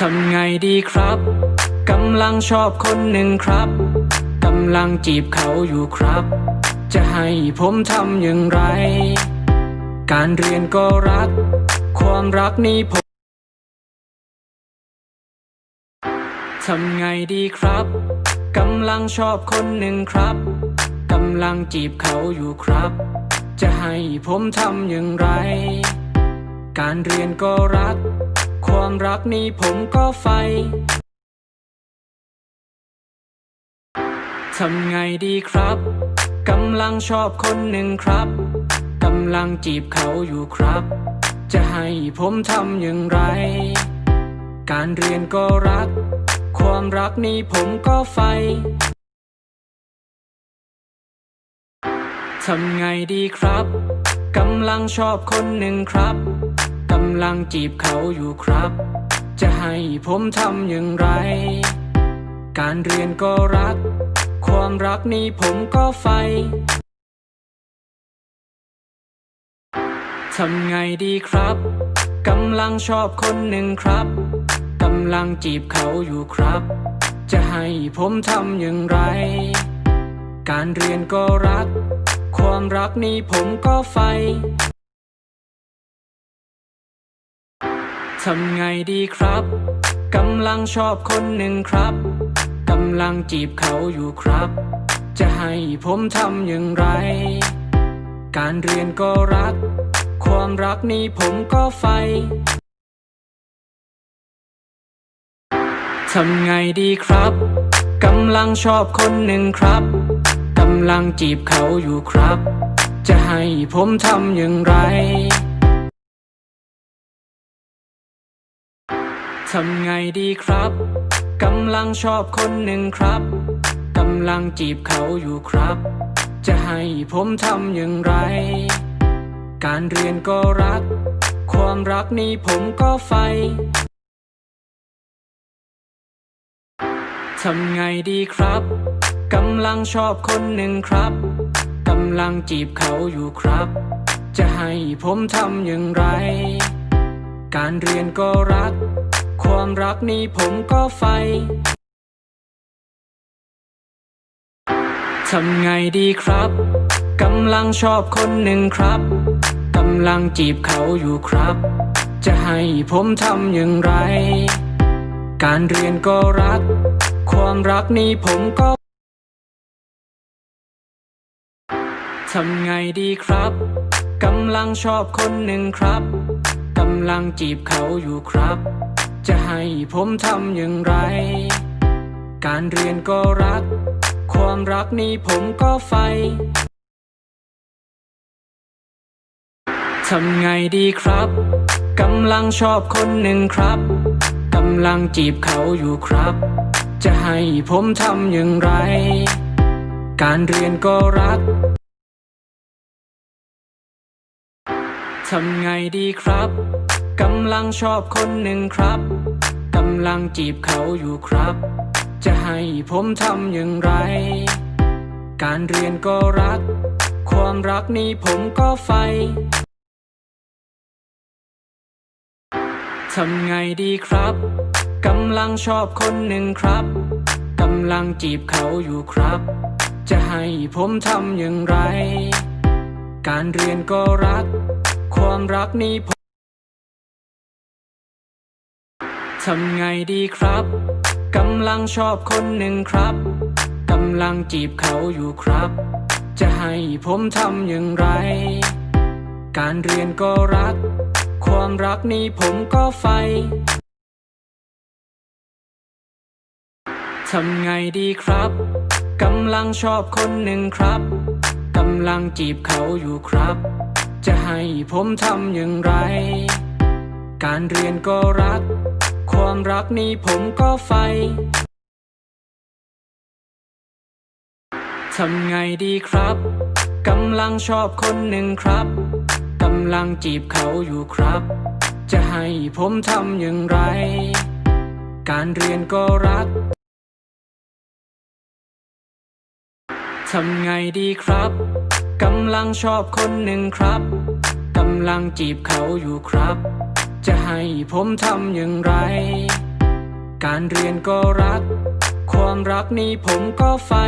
ทำไงดีครับ กำลังชอบคนหนึ่งครับ กำลังจีบเขาอยู่ครับ จะให้ผมทำอย่างไร การเรียนก็รัก ความรักนี้ผมทำไงดีครับ กำลังชอบคนหนึ่งครับ กำลังจีบเขาอยู่ครับ จะให้ผมทำอย่างไร การเรียนก็รัก ความรักนี้ผมก็ใฝ่ทำไงดีครับ กำลังชอบคนหนึ่งครับ กำลังจีบเขาอยู่ครับ จะให้ผมทำอย่างไร การเรียนก็รัก ความรักนี้ผมก็ใฝ่ทำไงดีครับ กำลังชอบคนหนึ่งครับำลังจีบเขาอยู่ครับ จะให้ผมทำอย่างไร การเรียนก็รัก ความรักนี้ผมก็ใฝ่ทำไงดีครับกำลังชอบคนหนึ่งครับกำลังจีบเขาอยู่ครับ จะให้ผมทำอย่างไร การเรียนก็รัก ความรักนี้ผมก็ใฝ่ ทำไงดีครับ กำลังชอบคนหนึ่งครับ กำลังจีบเขาอยู่ครับ จะให้ผมทำอย่างไร การเรียนก็รัก ความรักนี้ผมก็ใฝ่ทำไงดีครับ กำลังชอบคนหนึ่งครับ กำลังจีบเขาอยู่ครับ จะให้ผมทำอย่างไร ทำไงดีครับ กำลังชอบคนหนึ่งครับ กำลังจีบเขาอยู่ครับ จะให้ผมทำอย่างไร การเรียนก็รัก ความรักนี้ผมก็ใฝ่ทำไงดีครับ กำลังชอบคนหนึ่งครับ กำลังจีบเขาอยู่ครับ จะให้ผมทำอย่างไร การเรียนก็รัก ความรักนี้ผมก็ใฝ่ทำไงดีครับ กำลังชอบคนหนึ่งครับ กำลังจีบเขาอยู่ครับ จะให้ผมทำอย่างไร การเรียนก็รัก ความรักนี้ผมก็ทำไงดีครับ กำลังชอบคนหนึ่งครับ กำลังจีบเขาอยู่ครับ จะให้ผมทำอย่างไร การเรียนก็รัก ความรักนี้ผมก็ใฝ่ทำไงดีครับ กำลังชอบคนหนึ่งครับ กำลังจีบเขาอยู่ครับ จะให้ผมทำอย่างไร การเรียนก็รัก ทำไงดีครับ กำลังชอบคนหนึ่งครับำลังจีบเขาอยู่ครับ จะให้ผมทำอย่างไร การเรียนก็รัก ความรักนี้ผมก็ใฝ่ทำไงดีครับกำลังชอบคนหนึ่งครับกำลังจีบเขาอยู่ครับ จะให้ผมทำอย่างไร การเรียนก็รัก ความรักนี้ผม ทำไงดีครับ กำลังชอบคนหนึ่งครับ กำลังจีบเขาอยู่ครับ จะให้ผมทำอย่างไร การเรียนก็รัก ความรักนี้ผมก็ใฝ่ทำไงดีครับ กำลังชอบคนหนึ่งครับ กำลังจีบเขาอยู่ครับ จะให้ผมทำอย่างไร การเรียนก็รัก ความรักนี้ผมก็ใฝ่ทำไงดีครับ กำลังชอบคนหนึ่งครับ กำลังจีบเขาอยู่ครับ จะให้ผมทำอย่างไร การเรียนก็รัก ทำไงดีครับ กำลังชอบคนหนึ่งครับ กำลังจีบเขาอยู่ครับ จะให้ผมทำอย่างไร การเรียนก็รัก ความรักนี้ผมก็ใฝ่